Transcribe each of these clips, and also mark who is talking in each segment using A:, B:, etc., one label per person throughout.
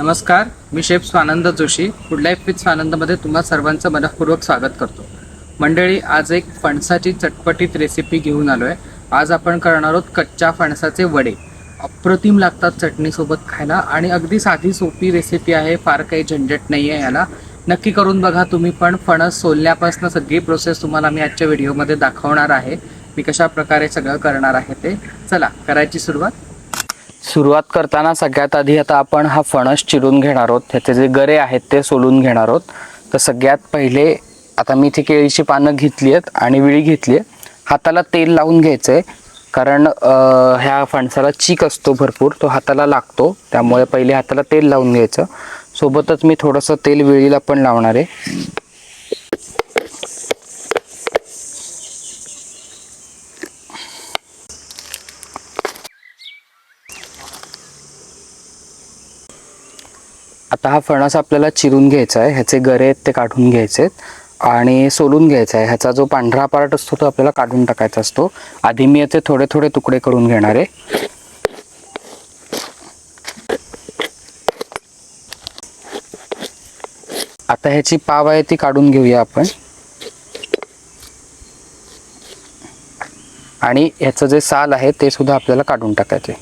A: नमस्कार मी chef Swanand Joshi. Food life with स्वानंदमध्ये तुम्हा सर्वांचं मनपूर्वक स्वागत करतो. मंडळी आज एक फणसाची चटपटीत रेसिपी घेऊन आलो आहे आज आपण करणार आहोत कच्च्या फणसाचे वडे. अप्रतिम लागतात चटणीसोबत खायला आणि अगदी साधी सोपी रेसिपी आहे फार काही झंझट नाही आहे याला. नक्की करून बघा तुम्ही पण फणस सोलण्यापासून सगळी प्रोसेस तुम्हाला मी आजच्या व्हिडिओमध्ये दाखवणार आहे. मी कशा प्रकारे सगळं करणार आहे ते. चला करायची सुरुवात. सुरुवात करताना सगळ्यात आधी आता आपण हा फणस चिरून घेणार आहोत. त्याचे जे गरे आहेत ते सोलून घेणार आहोत. तर सगळ्यात पहिले आता मी इथे केळीची पानं घेतली आहेत आणि विळी घेतली आहे हाताला तेल लावून घ्यायचं आहे कारण ह्या फणसाला चीक असतो भरपूर. तो हाताला लागतो. त्यामुळे पहिले हाताला तेल लावून घ्यायचं. सोबतच मी थोडंसं तेल विळीला पण लावणार आहे. आता हा फणस आपल्याला चिरून घ्यायचा आहे. ह्याचे गरे आहेत ते काढून घ्यायचे आहेत आणि सोलून घ्यायचा आहे. ह्याचा जो पांढरा पार्ट असतो तो आपल्याला काढून टाकायचा असतो. आधी मी याचे थोडे थोडे तुकडे करून घेणार आहे. आता ह्याची पाव आहे ती काढून घेऊया आपण. आणि ह्याचं जे साल आहे ते सुद्धा आपल्याला काढून टाकायचे.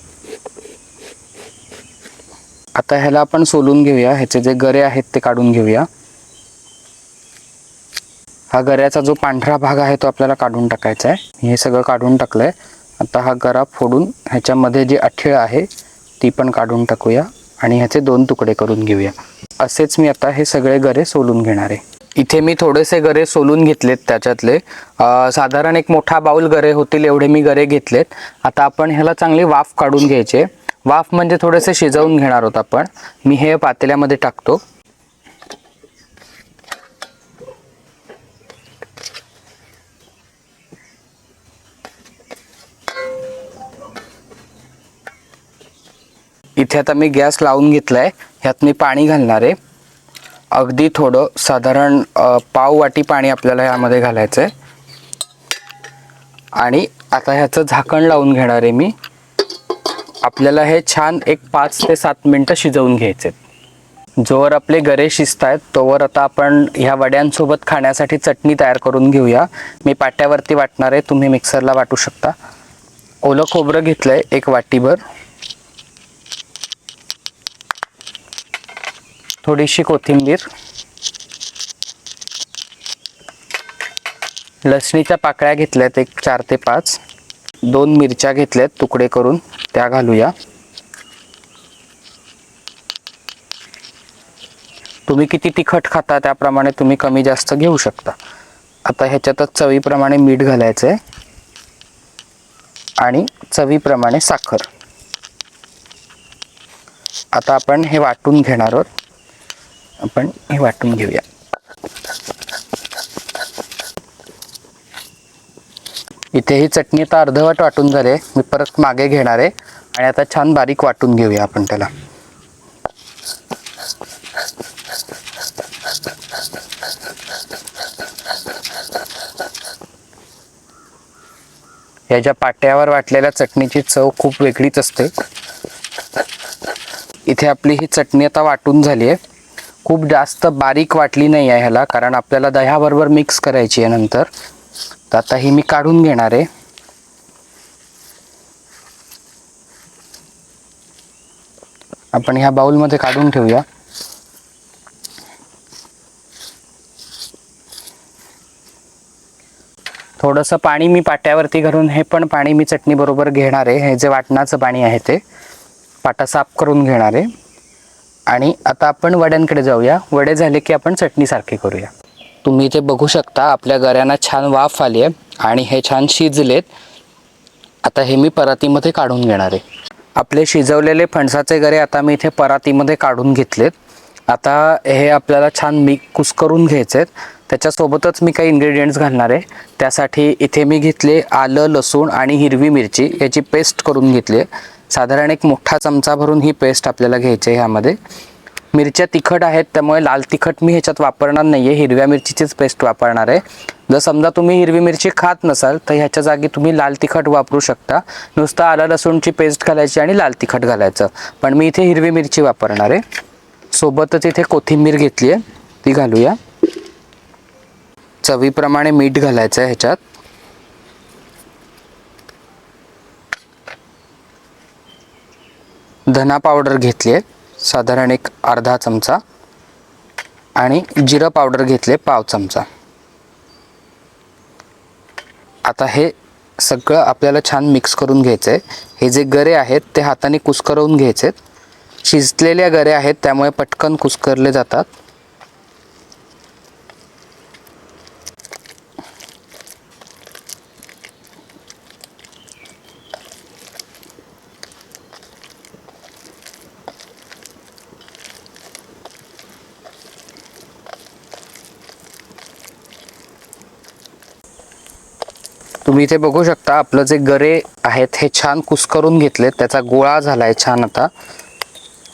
A: आता ह्याला आपण सोलून घेऊया. ह्याचे जे गरे आहेत ते काढून घेऊया. हा गऱ्याचा जो पांढरा भाग आहे तो आपल्याला काढून टाकायचा आहे. हे सगळं काढून टाकलंय. आता हा गरा फोडून ह्याच्यामध्ये जी अठीळ आहे ती पण काढून टाकूया आणि ह्याचे दोन तुकडे करून घेऊया. असेच मी आता हे सगळे गरे सोलून घेणार आहे. इथे मी थोडेसे गरे सोलून घेतलेत त्याच्यातले. साधारण एक मोठा बाऊल गरे होतील एवढे मी गरे घेतलेत. आता आपण ह्याला चांगली वाफ काढून घ्यायचे. वाफ म्हणजे थोडेसे शिजवून घेणार आहोत आपण. मी हे पातेल्यामध्ये टाकतो. इथे आता मी गॅस लावून घेतलाय. ह्यात मी पाणी घालणार आहे. अगदी थोडं साधारण पाव वाटी पाणी आपल्याला यामध्ये घालायचं आहे आणि आता ह्याचं झाकण लावून घेणार आहे मी. आपल्याला हे छान एक पाच ते सात मिनटं शिजवून घ्यायचे जोवर आपले गरे शिजत आहेत तोवर आता आपण ह्या वड्यांसोबत खाण्यासाठी चटणी तयार करून घेऊया. मी पाट्यावरती वाटणार आहे तुम्ही मिक्सरला वाटू शकता. ओलं खोबरं घेतलंय एक वाटीभर. थोडीशी कोथिंबीर. लसणीच्या पाकळ्या घेतल्यात एक चार ते पाच. दोन मिरच्या घेतल्यात तुकडे करून त्या घालूया. तुम्ही किती तिखट खाता त्याप्रमाणे तुम्ही कमी जास्त घेऊ शकता. आता ह्याच्यातच चवीप्रमाणे मीठ घालायचं आहे आणि चवीप्रमाणे साखर. आता आपण हे वाटून घेणार आहोत. आपण हे वाटून घेऊया. इथे ही चटणी आता अर्धवट वाटून झाली. मी परत मागे घेणार आहे. आणि आता छान बारीक वाटून घेऊया आपण त्याला. या ज्या पाट्यावर वाटलेल्या चटणीची चव खूप वेगळीच असते. इथे आपली ही चटणी आता वाटून झाली आहे. खूप जास्त बारीक वाटली नाही आहे ह्याला कारण आपल्याला दह्याबरोबर मिक्स करायची आहे नंतर. तर आता ही मी काढून घेणार आहे. आपण ह्या बाउलमध्ये काढून ठेवूया. थोडंसं पाणी मी पाट्यावरती घालून हे पण पाणी मी चटणीबरोबर घेणार आहे. हे जे वाटणाचं पाणी आहे ते पाटा साफ करून घेणार आहे. आणि आता आपण वड्यांकडे जाऊया. वडे झाले की आपण चटणीसारखे करूया. तुम्ही इथे बघू शकता आपल्या गऱ्यांना छान वाफ आली आहे आणि हे छान शिजलेत. आता हे मी परातीमध्ये काढून घेणार आहे. आपले शिजवलेले फणसाचे गरे आता मी इथे परातीमध्ये काढून घेतलेत. आता हे आपल्याला छान मी कुस्करून घ्यायचे आहेत त्याच्यासोबतच मी काही इन्ग्रेडियंट्स घालणार आहे. त्यासाठी इथे मी घेतले आलं लसूण आणि हिरवी मिरची. याची पेस्ट करून घेतली आहे. साधारण एक मोठा चमचा भरून ही पेस्ट आपल्याला घ्यायची आहे ह्यामध्ये मिरच्या तिखट आहेत त्यामुळे लाल तिखट मी ह्याच्यात वापरणार नाही आहे हिरव्या मिरचीचीच पेस्ट वापरणार आहे. जर समजा तुम्ही हिरवी मिरची खात नसाल तर ह्याच्या जागी तुम्ही लाल तिखट वापरू शकता. नुसतं आलं लसूणची पेस्ट घालायची आणि लाल तिखट घालायचं. पण मी इथे हिरवी मिरची वापरणार आहे. सोबतच इथे कोथिंबीर घेतली आहे ती घालूया. चवीप्रमाणे मीठ घालायचं आहे ह्याच्यात. धना पावडर घेतली आहे साधारण एक अर्धा चमचा आणि जिरं पावडर घेतले पाव चमचा. आता हे सगळं आपल्याला छान मिक्स करून घ्यायचं आहे हे जे गरे आहेत ते हाताने कुस्करवून घ्यायचे आहेत शिजलेल्या गरे आहेत त्यामुळे पटकन कुस्करले जातात. तुम्ही इथे बघू शकता आपलं जे गरे आहेत हे छान कुस्करून घेतलेत त्याचा गोळा झाला आहे छान आता.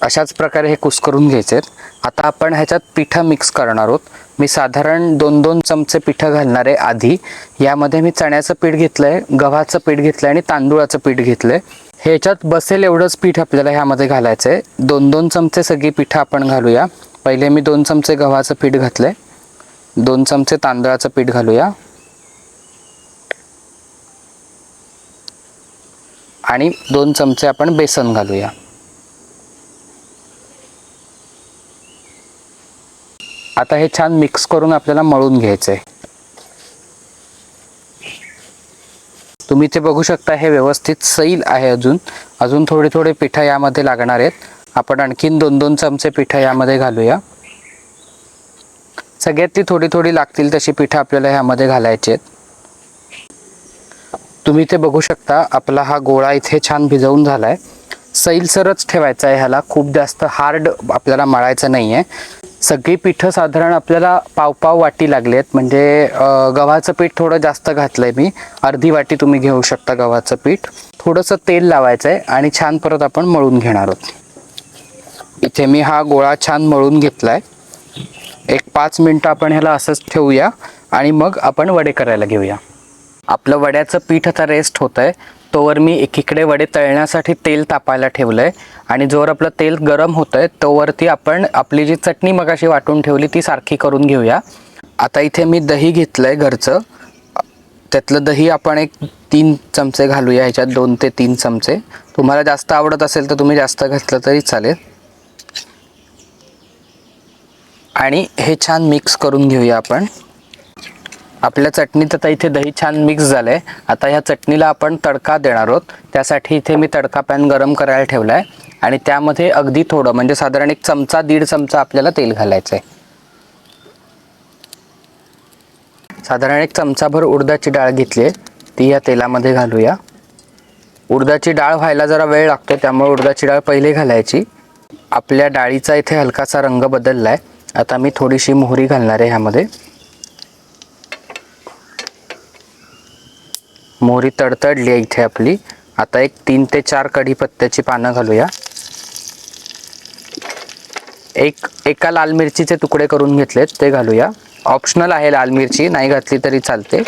A: अशाच प्रकारे हे कुस्करून घ्यायचे आता आपण ह्याच्यात पिठं मिक्स करणार आहोत. मी साधारण दोन दोन चमचे पिठं घालणार आहे आधी. यामध्ये मी चण्याचं पीठ घेतलं आहे गव्हाचं पीठ घेतलं आहे आणि तांदूळाचं पीठ घेतलं हे ह्याच्यात बसेल एवढंच पीठ आपल्याला ह्यामध्ये घालायचं आहे दोन दोन चमचे सगळी पिठं आपण घालूया. पहिले मी दोन चमचे गव्हाचं पीठ घातलं आहे दोन चमचे तांदळाचं पीठ घालूया. आणि दोन चमचे आपण बेसन घालूया. आता हे छान मिक्स करून आपल्याला मळून घ्यायचं आहे तुम्ही ते बघू शकता हे व्यवस्थित सैल आहे अजून. अजून थोडे थोडे पिठं यामध्ये लागणार आहेत. आपण आणखीन दोन दोन चमचे पिठं यामध्ये घालूया. सगळ्यात ती थोडी थोडी लागतील तशी पिठं आपल्याला ह्यामध्ये घालायची आहेत. तुम्ही ते बघू शकता आपला हा गोळा इथे छान भिजवून झाला आहे सैलसरच ठेवायचा आहे ह्याला. खूप जास्त हार्ड आपल्याला मळायचं नाही आहे सगळी पिठं साधारण आपल्याला पावपाव वाटी लागली आहेत म्हणजे गव्हाचं पीठ थोडं जास्त घातलं आहे मी. अर्धी वाटी तुम्ही घेऊ शकता गव्हाचं पीठ. थोडंसं तेल लावायचं आहे आणि छान परत आपण मळून घेणार आहोत. इथे मी हा गोळा छान मळून घेतला आहे एक पाच मिनटं आपण ह्याला असंच ठेवूया आणि मग आपण वडे करायला घेऊया. आपलं वड्याचं पीठ आता रेस्ट होत आहे तोवर मी एकीकडे वडे तळण्यासाठी तेल तापायला ठेवलं आहे आणि जोवर आपलं तेल गरम होतं आहे तोवरती आपण आपली जी चटणी मगाशी वाटून ठेवली ती सारखी करून घेऊया. आता इथे मी दही घेतलं आहे घरचं. त्यातलं दही आपण एक तीन चमचे घालूया ह्याच्यात दोन ते तीन चमचे. तुम्हाला जास्त आवडत असेल तर तुम्ही जास्त घातलं तरी चालेल. आणि हे छान मिक्स करून घेऊया आपण. आपल्या चटणीत आता इथे दही छान मिक्स झालं आहे आता ह्या चटणीला आपण तडका देणार आहोत. त्यासाठी इथे मी तडका पॅन गरम करायला ठेवला आहे आणि त्यामध्ये अगदी थोडं म्हणजे साधारण एक चमचा दीड चमचा आपल्याला तेल घालायचं आहे साधारण एक चमचाभर उडदाची डाळ घेतली आहे. ती या तेलामध्ये घालूया. उडदाची डाळ व्हायला जरा वेळ लागतो त्यामुळे उडदाची डाळ पहिले घालायची. आपल्या डाळीचा इथे हलकासा रंग बदलला आहे आता मी थोडीशी मोहरी घालणार आहे ह्यामध्ये. मोहरी तडतडली आहे इथे आपली. आता एक तीन ते चार कढीपत्त्याची पानं घालूया. एक एका लाल मिरचीचे तुकडे करून घेतलेत ते घालूया. ऑप्शनल आहे लाल मिरची नाही घातली तरी चालते.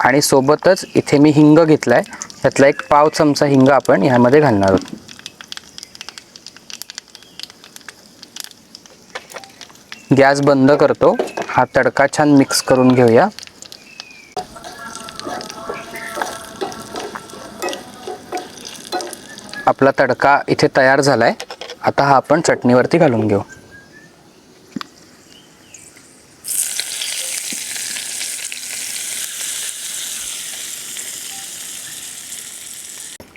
A: आणि सोबतच इथे मी हिंग घेतला आहे त्यातला एक पाव चमचा हिंग आपण ह्यामध्ये घालणार आहोत. गॅस बंद करतो. हा तडका छान मिक्स करून घेऊया. आपला तडका इथे तयार झाला आहे आता हा आपण चटणीवरती घालून घेऊ.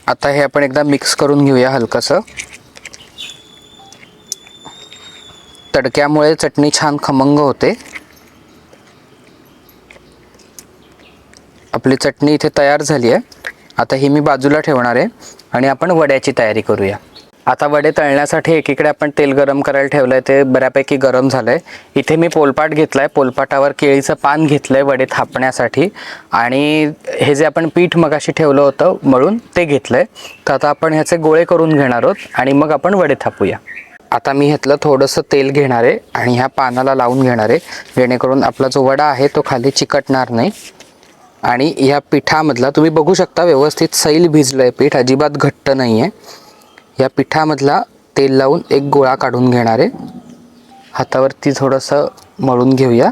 A: आता हे आपण एकदा मिक्स करून घेऊया हलकंसं. तडक्यामुळे चटणी छान खमंग होते. आपली चटणी इथे तयार झाली आहे. आता ही मी बाजूला ठेवणार आहे आणि आपण वड्याची तयारी करूया. आता वडे तळण्यासाठी एकीकडे आपण तेल गरम करायला ठेवलं आहे ते बऱ्यापैकी गरम झालं आहे इथे मी पोलपाट घेतला आहे पोलपाटावर केळीचं पान घेतलं आहे वडे थापण्यासाठी. आणि हे जे आपण पीठ मगाशी ठेवलं होतं मळून ते घेतलं आहे तर आता आपण ह्याचे गोळे करून घेणार आहोत आणि मग आपण वडे थापूया. आता मी ह्यातलं थोडंसं तेल घेणार आहे आणि ह्या पानाला लावून घेणार आहे. जेणेकरून आपला जो वडा आहे तो खाली चिकटणार नाही. आणि ह्या पिठामधला तुम्ही बघू शकता व्यवस्थित सैल भिजलं आहे पीठ अजिबात घट्ट नाही आहे या पिठामधला तेल लावून एक गोळा काढून घेणार आहे. हातावरती थोडंसं मळून घेऊया.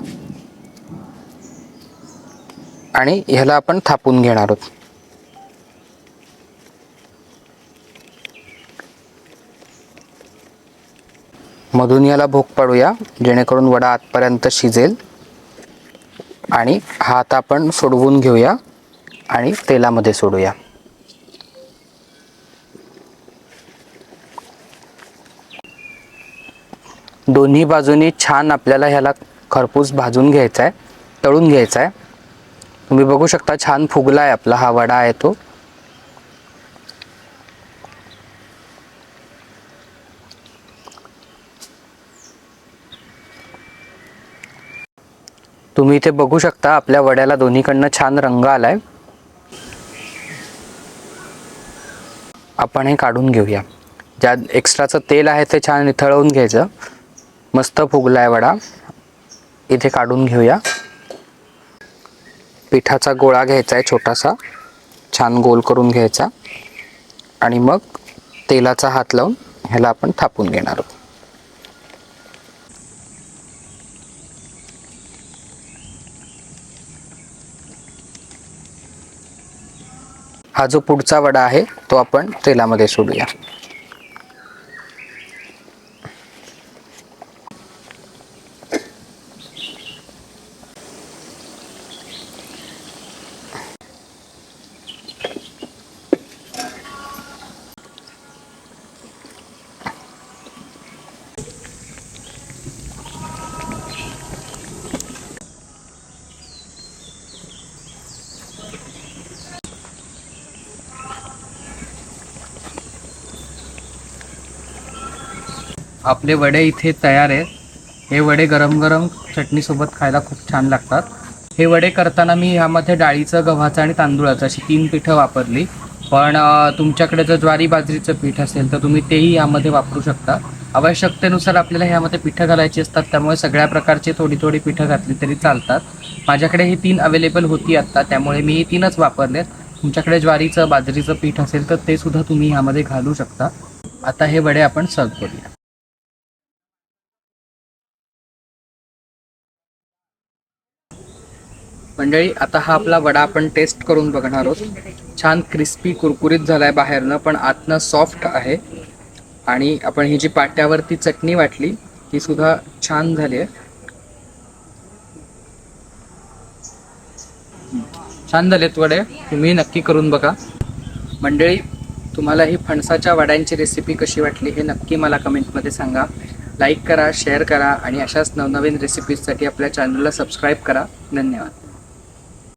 A: आणि ह्याला आपण थापून घेणार आहोत. मधून याला भोग पाडूया जेणेकरून वडा आतपर्यंत शिजेल. आणि हा आता आपण सोडवून घेऊया आणि तेलामध्ये सोडूया. दोन्ही बाजूनी छान आपल्याला ह्याला खरपूस भाजून घ्यायचा आहे तळून घ्यायचा आहे तुम्ही बघू शकता छान फुगला आहे आपला हा वडा आहे तो. तुम्ही इथे बघू शकता आपल्या वड्याला दोन्हीकडनं छान रंग आलाय. आपण हे काढून घेऊया. ज्या एक्स्ट्राचं तेल आहे ते छान निथळवून घ्यायचं. मस्त फुगलाय वडा. इथे काढून घेऊया. पिठाचा गोळा घ्यायचा आहे छोटासा. छान गोल करून घ्यायचा. आणि मग तेलाचा हात लावून ह्याला आपण थापून घेणार आहोत. हा जो पुढचा वडा आहे तो आपण तेलामध्ये सोडूया. आपले वडे इथे तयार आहेत. हे वडे गरम गरम चटणीसोबत खायला खूप छान लागतात. हे वडे करताना मी ह्यामध्ये डाळीचं गव्हाचं आणि तांदूळाचं अशी तीन पिठं वापरली. पण तुमच्याकडे जर ज्वारी बाजरीचं पीठ असेल तर तुम्ही तेही यामध्ये वापरू शकता. आवश्यकतेनुसार आपल्याला ह्यामध्ये पिठं घालायची असतात. त्यामुळे सगळ्या प्रकारची थोडी थोडी पिठं घातली तरी चालतात. माझ्याकडे ही तीन अवेलेबल होती आत्ता. त्यामुळे मी ही तीनच वापरलेत. तुमच्याकडे ज्वारीचं बाजरीचं पीठ असेल तर ते सुद्धा तुम्ही ह्यामध्ये घालू शकता. आता हे वडे आपण सर्व करूया. मंडळी आता हा आपला वडा आपण टेस्ट करून बघणार आहोत. छान क्रिस्पी कुरकुरीत झालाय बाहेरनं पण आतनं सॉफ्ट आहे. आणि आपण ही जी पाट्यावरती चटणी वाटली ती सुद्धा छान झाली आहे. छान झालेत वडे. तुम्ही नक्की करून बघा. मंडळी तुम्हाला ही फणसाच्या वड्यांची रेसिपी कशी वाटली हे नक्की मला कमेंटमध्ये सांगा. लाईक करा शेअर करा आणि अशाच नवनवीन रेसिपीजसाठी आपल्या चॅनलला सबस्क्राईब करा. धन्यवाद.